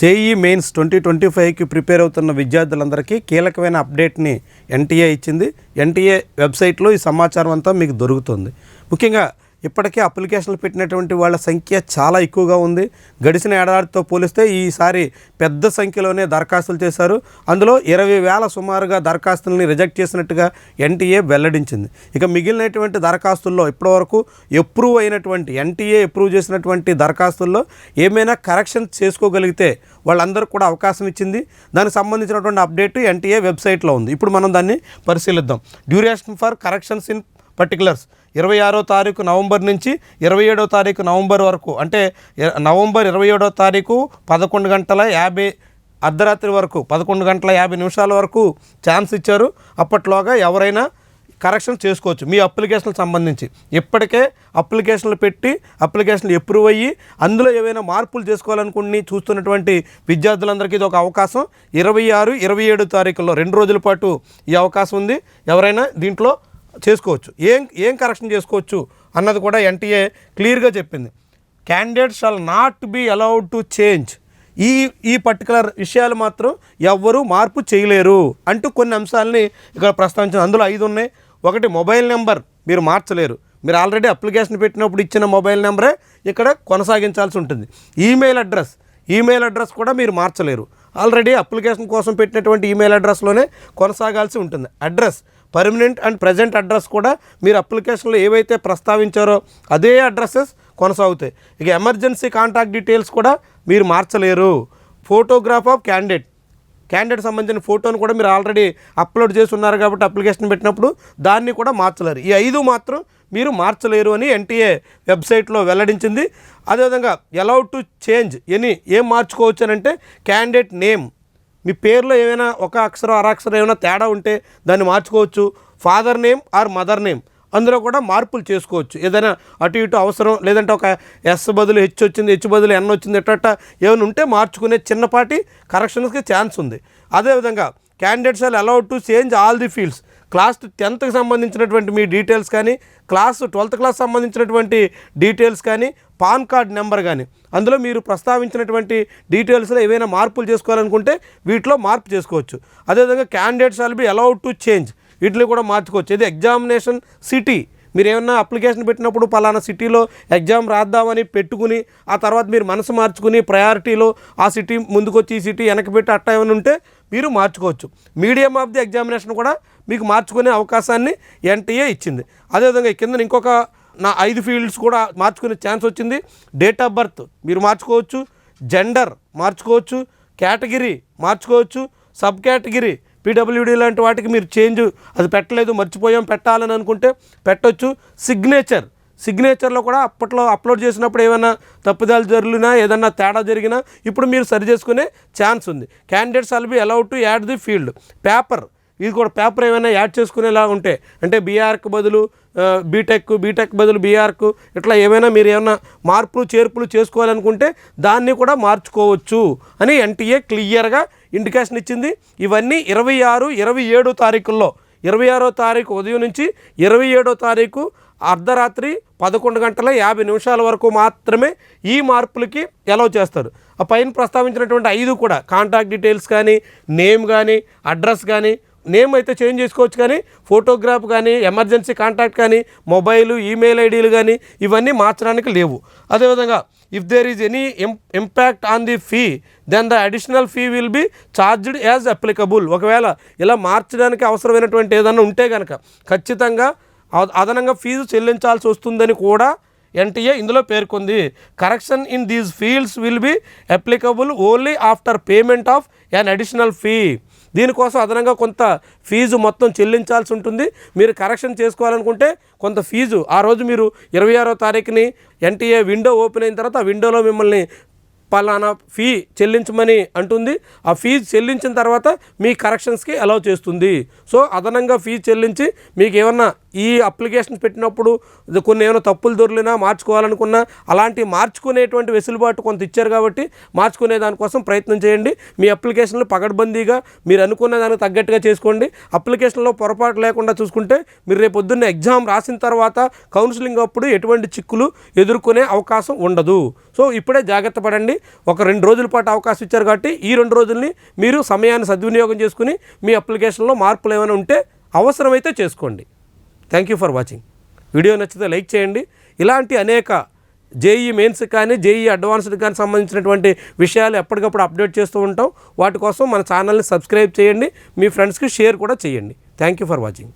JEE mains twenty twenty ఫైవ్కి prepare అవుతున్న విద్యార్థులందరికీ కీలకమైన అప్డేట్ని ఎన్టీఏ ఇచ్చింది. ఎన్టీఏ వెబ్సైట్లో ఈ సమాచారం అంతా మీకు దొరుకుతుంది. ముఖ్యంగా ఇప్పటికే అప్లికేషన్లు పెట్టినటువంటి వాళ్ళ సంఖ్య చాలా ఎక్కువగా ఉంది. గడిచిన ఏడాదితో పోలిస్తే ఈసారి పెద్ద సంఖ్యలోనే దరఖాస్తులు చేశారు. అందులో ఇరవై వేల సుమారుగా దరఖాస్తుల్ని రిజెక్ట్ చేసినట్టుగా ఎన్టీఏ వెల్లడించింది. ఇక మిగిలినటువంటి దరఖాస్తుల్లో ఇప్పటివరకు ఎప్రూవ్ అయినటువంటి ఎన్టీఏ ఎప్రూవ్ చేసినటువంటి దరఖాస్తుల్లో ఏమైనా కరెక్షన్ చేసుకోగలిగితే వాళ్ళందరూ కూడా అవకాశం ఇచ్చింది. దానికి సంబంధించినటువంటి అప్డేట్ ఎన్టీఏ వెబ్సైట్లో ఉంది. ఇప్పుడు మనం దాన్ని పరిశీలిద్దాం. Duration for corrections in particulars. ఇరవై ఆరో తారీఖు నవంబర్ నుంచి ఇరవై ఏడో తారీఖు నవంబర్ వరకు అంటే నవంబర్ ఇరవై ఏడో తారీఖు పదకొండు గంటల యాభై అర్ధరాత్రి వరకు పదకొండు గంటల యాభై నిమిషాల వరకు ఛాన్స్ ఇచ్చారు. అప్పట్లోగా ఎవరైనా కరెక్షన్ చేసుకోవచ్చు మీ అప్లికేషన్లకు సంబంధించి. ఇప్పటికే అప్లికేషన్లు పెట్టి అప్లికేషన్లు ఎప్రూవ్ అయ్యి అందులో ఏవైనా మార్పులు చేసుకోవాలనుకుని చూస్తున్నటువంటి విద్యార్థులందరికీ ఇది ఒక అవకాశం. ఇరవై ఆరు ఇరవై ఏడు తారీఖుల్లో రెండు రోజుల పాటు ఈ అవకాశం ఉంది. ఎవరైనా దీంట్లో చేసుకోవచ్చు. ఏం ఏం కరెక్షన్ చేసుకోవచ్చు అన్నది కూడా ఎన్టీఏ క్లియర్గా చెప్పింది. Candidate shall not be allowed to change ఈ ఈ పర్టికులర్ విషయాలు మాత్రం ఎవ్వరూ మార్పు చేయలేరు అంటూ కొన్ని అంశాలని ఇక్కడ ప్రస్తావించింది అందులో ఐదు ఉన్నాయి. ఒకటి మొబైల్ నెంబర్. మీరు మార్చలేరు. మీరు ఆల్రెడీ అప్లికేషన్ పెట్టినప్పుడు ఇచ్చిన మొబైల్ నెంబరే ఇక్కడ కొనసాగించాల్సి ఉంటుంది. Email address. ఈమెయిల్ అడ్రస్ కూడా మీరు మార్చలేరు. ఆల్రెడీ అప్లికేషన్ కోసం పెట్టినటువంటి ఈమెయిల్ అడ్రస్లోనే కొనసాగాల్సి ఉంటుంది. Address. Permanent and present address కూడా మీరు అప్లికేషన్లో ఏవైతే ప్రస్తావించారో అదే అడ్రస్సెస్ కొనసాగుతాయి. ఇక ఎమర్జెన్సీ కాంటాక్ట్ డీటెయిల్స్ కూడా మీరు మార్చలేరు. ఫోటోగ్రాఫ్ ఆఫ్ క్యాండిడేట్ క్యాండిడేట్ సంబంధించిన ఫోటోను కూడా మీరు ఆల్రెడీ అప్లోడ్ చేసి ఉన్నారు కాబట్టి అప్లికేషన్ పెట్టినప్పుడు దాన్ని కూడా మార్చలేరు. ఈ ఐదు మాత్రం మీరు మార్చలేరు అని ఎన్టీఏ వెబ్సైట్లో వెల్లడించింది. అదేవిధంగా అలౌడ్ టు చేంజ్ ఎనీ ఏం మార్చుకోవచ్చు అని అంటే క్యాండిడేట్ నేమ్ మీ పేరులో ఏమైనా ఒక అక్షరం అరాక్షరం ఏమైనా తేడా ఉంటే దాన్ని మార్చుకోవచ్చు. Father name or mother name అందులో కూడా మార్పులు చేసుకోవచ్చు. ఏదైనా అటు ఇటు అవసరం లేదంటే ఒక ఎస్ బదులు హెచ్ వచ్చింది హెచ్ బదులు ఎన్ వచ్చింది ఎట్ట ఏమైనా ఉంటే మార్చుకునే చిన్నపాటి కరెక్షన్స్కి ఛాన్స్ ఉంది. అదేవిధంగా candidates are allowed to change all the fields class టెన్త్కి సంబంధించినటువంటి మీ డీటెయిల్స్ కానీ క్లాస్ ట్వెల్త్ క్లాస్ సంబంధించినటువంటి డీటెయిల్స్ కానీ పాన్ కార్డ్ నెంబర్ కానీ అందులో మీరు ప్రస్తావించినటువంటి డీటెయిల్స్లో ఏవైనా మార్పులు చేసుకోవాలనుకుంటే వీటిలో మార్పు చేసుకోవచ్చు. అదేవిధంగా candidates all be allowed to change వీటిని కూడా మార్చుకోవచ్చు. ఇది ఎగ్జామినేషన్ సిటీ మీరు ఏమన్నా అప్లికేషన్ పెట్టినప్పుడు పలానా సిటీలో ఎగ్జామ్ రాద్దామని పెట్టుకుని ఆ తర్వాత మీరు మనసు మార్చుకుని ప్రయారిటీలో ఆ సిటీ ముందుకొచ్చి ఈ సిటీ వెనక్కి పెట్టి అట్టా ఏమైనా ఉంటే మీరు మార్చుకోవచ్చు. మీడియం ఆఫ్ ది ఎగ్జామినేషన్ కూడా మీకు మార్చుకునే అవకాశాన్ని ఎన్టీఏ ఇచ్చింది. అదేవిధంగా కింద ఇంకొక నా ఐదు ఫీల్డ్స్ కూడా మార్చుకునే ఛాన్స్ వచ్చింది. డేట్ ఆఫ్ బర్త్ మీరు మార్చుకోవచ్చు. జెండర్ మార్చుకోవచ్చు. కేటగిరీ మార్చుకోవచ్చు. సబ్ కేటగిరీ పీడబ్ల్యూడీ లాంటి వాటికి మీరు చేంజ్ అది పెట్టలేదు మర్చిపోయాం పెట్టాలని అనుకుంటే పెట్టొచ్చు. సిగ్నేచర్ సిగ్నేచర్లో కూడా అప్పట్లో అప్లోడ్ చేసినప్పుడు ఏమైనా తప్పుదాలు జరిగినా ఏదన్నా తేడా జరిగినా ఇప్పుడు మీరు సరి చేసుకునే ఛాన్స్ ఉంది. Candidates all be allowed to add the field paper ఇది కూడా పేపర్ ఏమైనా యాడ్ చేసుకునేలా ఉంటే అంటే బీఆర్కు బదులు బీటెక్ బీటెక్ బదులు బీఆర్కు ఇట్లా ఏమైనా మీరు ఏమైనా మార్పులు చేర్పులు చేసుకోవాలనుకుంటే దాన్ని కూడా మార్చుకోవచ్చు అని ఎన్టీఏ క్లియర్గా ఇండికేషన్ ఇచ్చింది. ఇవన్నీ ఇరవై ఆరు ఇరవై ఏడు తారీఖుల్లో ఇరవై ఆరో తారీఖు ఉదయం నుంచి ఇరవై ఏడో తారీఖు అర్ధరాత్రి పదకొండు గంటల యాభై నిమిషాల వరకు మాత్రమే ఈ మార్పులకి ఎలవ్ చేస్తారు. ఆ పైన ప్రస్తావించినటువంటి ఐదు కూడా కాంటాక్ట్ డీటెయిల్స్ కానీ నేమ్ కానీ అడ్రస్ కానీ నేమ్ అయితే చేంజ్ చేసుకోవచ్చు కానీ ఫోటోగ్రాఫ్ కానీ ఎమర్జెన్సీ కాంటాక్ట్ కానీ మొబైల్ ఈమెయిల్ ఐడీలు కానీ ఇవన్నీ మార్చడానికి లేవు. అదేవిధంగా if there is any impact on the fee then the additional fee will be charged as applicable ఒకవేళ ఇలా మార్చడానికి అవసరమైనటువంటి ఏదన్నా ఉంటే కనుక ఖచ్చితంగా అద- అదనంగా ఫీజు చెల్లించాల్సి వస్తుందని కూడా ఎన్టీఏ ఇందులో పేర్కొంది. Correction in these fields will be applicable only after payment of an additional fee దీనికోసం అదనంగా కొంత ఫీజు మొత్తం చెల్లించాల్సి ఉంటుంది. మీరు కరెక్షన్ చేసుకోవాలనుకుంటే కొంత ఫీజు. ఆ రోజు మీరు ఇరవై ఆరో తారీఖుని ఎన్టీఏ విండో ఓపెన్ అయిన తర్వాత ఆ విండోలో మిమ్మల్ని పలానా ఫీ చెల్లించమని అంటుంది. ఆ ఫీజు చెల్లించిన తర్వాత మీ కరెక్షన్స్కి అలౌ చేస్తుంది. సో అదనంగా ఫీజు చెల్లించి మీకు ఏమన్నా ఈ అప్లికేషన్ పెట్టినప్పుడు కొన్ని ఏమైనా తప్పులు దొరికినా మార్చుకోవాలనుకున్నా అలాంటి మార్చుకునేటువంటి వెసులుబాటు కొంత ఇచ్చారు కాబట్టి మార్చుకునే దానికోసం ప్రయత్నం చేయండి. మీ అప్లికేషన్లు పగడ్బందీగా మీరు అనుకున్న దానికి తగ్గట్టుగా చేసుకోండి. అప్లికేషన్లో పొరపాటు లేకుండా చూసుకుంటే మీరు రేపు పొద్దున్న ఎగ్జామ్ రాసిన తర్వాత కౌన్సిలింగ్ అప్పుడు ఎటువంటి చిక్కులు ఎదుర్కొనే అవకాశం ఉండదు. సో ఇప్పుడే జాగ్రత్త పడండి. ఒక రెండు రోజుల పాటు అవకాశం ఇచ్చారు కాబట్టి ఈ రెండు రోజుల్ని మీరు సమయాన్ని సద్వినియోగం చేసుకుని మీ అప్లికేషన్లో మార్పులు ఏమైనా ఉంటే అవసరమైతే చేసుకోండి. Thank you for watching video నచ్చితే లైక్ చేయండి. ఇలాంటి అనేక జేఈ మెయిన్స్ కానీ జేఈ అడ్వాన్స్డ్ కానీ సంబంధించినటువంటి విషయాలు ఎప్పటికప్పుడు అప్డేట్ చేస్తూ ఉంటాం. వాటి కోసం మన ఛానల్ని సబ్స్క్రైబ్ చేయండి. మీ ఫ్రెండ్స్కి షేర్ కూడా చేయండి. Thank you for watching